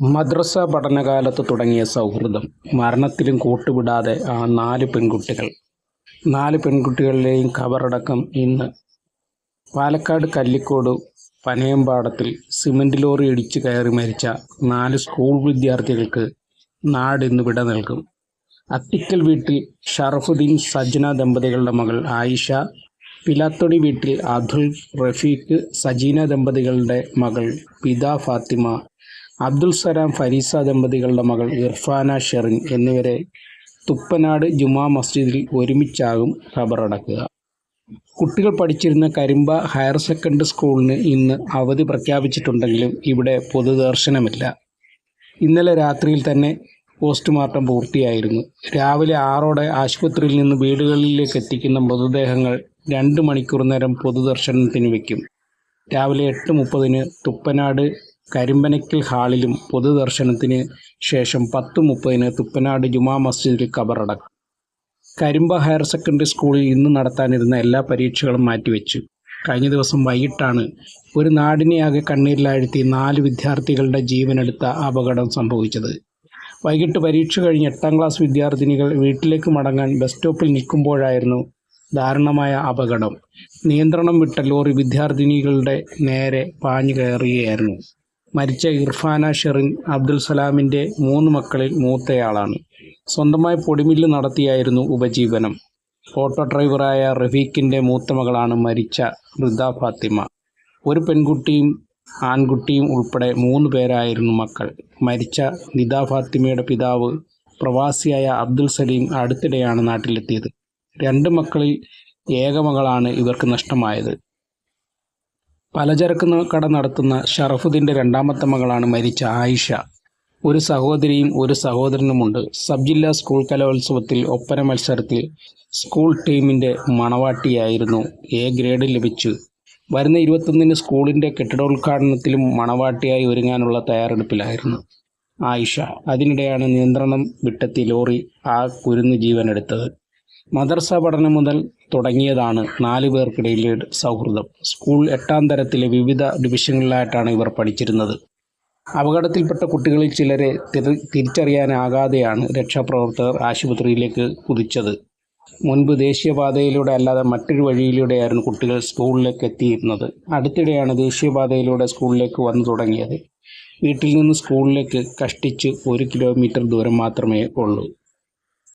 മദ്രസ പഠനകാലത്ത് തുടങ്ങിയ സൗഹൃദം. മരണത്തിലും കൂട്ടുവിടാതെ ആ നാല് പെൺകുട്ടികൾ. നാല് പെൺകുട്ടികളുടെയും ഖബറടക്കം ഇന്ന് പാലക്കാട് കല്ലിക്കോട് പനയമ്പാടത്തിൽ സിമന്റ് ലോറി ഇടിച്ചു കയറി മരിച്ച നാല് സ്കൂൾ വിദ്യാർത്ഥികൾക്ക് നാട് ഇന്ന് വിട നൽകും. അത്തിക്കൽ വീട്ടിൽ ഷറഫുദ്ദീൻ സജ്ന ദമ്പതികളുടെ മകൾ ആയിഷ പിലാത്തൊടി വീട്ടിൽ അതുൽ റഫീഖ് സജീന ദമ്പതികളുടെ മകൾ പിത ഫാത്തിമ അബ്ദുൽ സലാം ഫരീസ ദമ്പതികളുടെ മകൾ ഇർഫാന ഷെറിൻ എന്നിവരെ തുപ്പനാട് ജുമാ മസ്ജിദിൽ ഒരുമിച്ചാകും ഖബറടക്കുക. കുട്ടികൾ പഠിച്ചിരുന്ന കരിമ്പ ഹയർ സെക്കൻഡറി സ്കൂളിന് ഇന്ന് അവധി പ്രഖ്യാപിച്ചിട്ടുണ്ടെങ്കിലും ഇവിടെ പൊതുദർശനമില്ല. ഇന്നലെ രാത്രിയിൽ തന്നെ പോസ്റ്റ്മോർട്ടം പൂർത്തിയായിരുന്നു. രാവിലെ ആറോടെ ആശുപത്രിയിൽ നിന്ന് വീടുകളിലേക്ക് എത്തിക്കുന്ന മൃതദേഹങ്ങൾ രണ്ട് മണിക്കൂർ നേരം പൊതുദർശനത്തിന് വയ്ക്കും. രാവിലെ എട്ട് മുപ്പതിന് തുപ്പനാട് കരിമ്പനക്കൽ ഹാളിലും പൊതുദർശനത്തിന് ശേഷം പത്ത് മുപ്പതിന് തുപ്പനാട് ജുമാ മസ്ജിദിൽ ഖബറടക്കും. കരിമ്പ ഹയർ സെക്കൻഡറി സ്കൂളിൽ ഇന്ന് നടത്താനിരുന്ന എല്ലാ പരീക്ഷകളും മാറ്റിവെച്ചു. കഴിഞ്ഞ ദിവസം വൈകിട്ടാണ് ഒരു നാടിനെയാകെ കണ്ണീരിലാഴ്ത്തി നാല് വിദ്യാർത്ഥികളുടെ ജീവനെടുത്ത അപകടം സംഭവിച്ചത്. വൈകിട്ട് പരീക്ഷ കഴിഞ്ഞ് എട്ടാം ക്ലാസ് വിദ്യാർത്ഥിനികൾ വീട്ടിലേക്ക് മടങ്ങാൻ ബസ് സ്റ്റോപ്പിൽ നിൽക്കുമ്പോഴായിരുന്നു ദാരുണമായ അപകടം. നിയന്ത്രണം വിട്ട ലോറി വിദ്യാർത്ഥിനികളുടെ നേരെ പാഞ്ഞു കയറുകയായിരുന്നു. മരിച്ച ഇർഫാന ഷെറിൻ അബ്ദുൽ സലാമിന്റെ മൂന്ന് മക്കളിൽ മൂത്തയാളാണ്. സ്വന്തമായി പൊടിമില്ല് നടത്തിയായിരുന്നു ഉപജീവനം. ഓട്ടോ ഡ്രൈവറായ റഫീഖിന്റെ മൂത്ത മകളാണ് മരിച്ച റിദ ഫാത്തിമ. ഒരു പെൺകുട്ടിയും ആൺകുട്ടിയും ഉൾപ്പെടെ മൂന്ന് പേരായിരുന്നു മക്കൾ. മരിച്ച നിദ ഫാത്തിമയുടെ പിതാവ് പ്രവാസിയായ അബ്ദുൽ സലീം അടുത്തിടെയാണ് നാട്ടിലെത്തിയത്. രണ്ട് മക്കളിൽ ഏകമകളാണ് ഇവർക്ക് നഷ്ടമായത്. പലചരക്ക് കട നടത്തുന്ന ഷറഫുദ്ദീന്റെ രണ്ടാമത്തെ മകളാണ് മരിച്ച ആയിഷ. ഒരു സഹോദരിയും ഒരു സഹോദരനുമുണ്ട്. സബ് ജില്ലാ സ്കൂൾ കലോത്സവത്തിൽ ഒപ്പന മത്സരത്തിൽ സ്കൂൾ ടീമിന്റെ മണവാട്ടിയായിരുന്നു എ ഗ്രേഡ് ലഭിച്ചു. വരുന്ന ഇരുപത്തൊന്നിന് സ്കൂളിന്റെ കെട്ടിടോദ്ഘാടനത്തിലും മണവാട്ടിയായി ഒരുങ്ങാനുള്ള തയ്യാറെടുപ്പിലായിരുന്നു ആയിഷ. അതിനിടെയാണ് നിയന്ത്രണം വിട്ടെത്തി ലോറി ആ കുരുന്ന് ജീവനെടുത്തത് മദർസ പഠനം മുതൽ തുടങ്ങിയതാണ് നാലു പേർക്കിടയിലെ സൗഹൃദം. സ്കൂൾ എട്ടാം തരത്തിലെ വിവിധ ഡിവിഷനുകളിലായിട്ടാണ് ഇവർ പഠിച്ചിരുന്നത്. അപകടത്തിൽപ്പെട്ട കുട്ടികളിൽ ചിലരെ തിരി- തിരിച്ചറിയാനാകാതെയാണ് രക്ഷാപ്രവർത്തകർ ആശുപത്രിയിലേക്ക് കുതിച്ചത്. മുൻപ് ദേശീയപാതയിലൂടെ അല്ലാതെ മറ്റൊരു വഴിയിലൂടെയായിരുന്നു കുട്ടികൾ സ്കൂളിലേക്ക് എത്തിയിരുന്നത്. അടുത്തിടെയാണ് ദേശീയപാതയിലൂടെ സ്കൂളിലേക്ക് വന്നു തുടങ്ങിയത്. വീട്ടിൽ നിന്ന് സ്കൂളിലേക്ക് കഷ്ടിച്ച് ഒരു കിലോമീറ്റർ ദൂരം മാത്രമേ ഉള്ളൂ.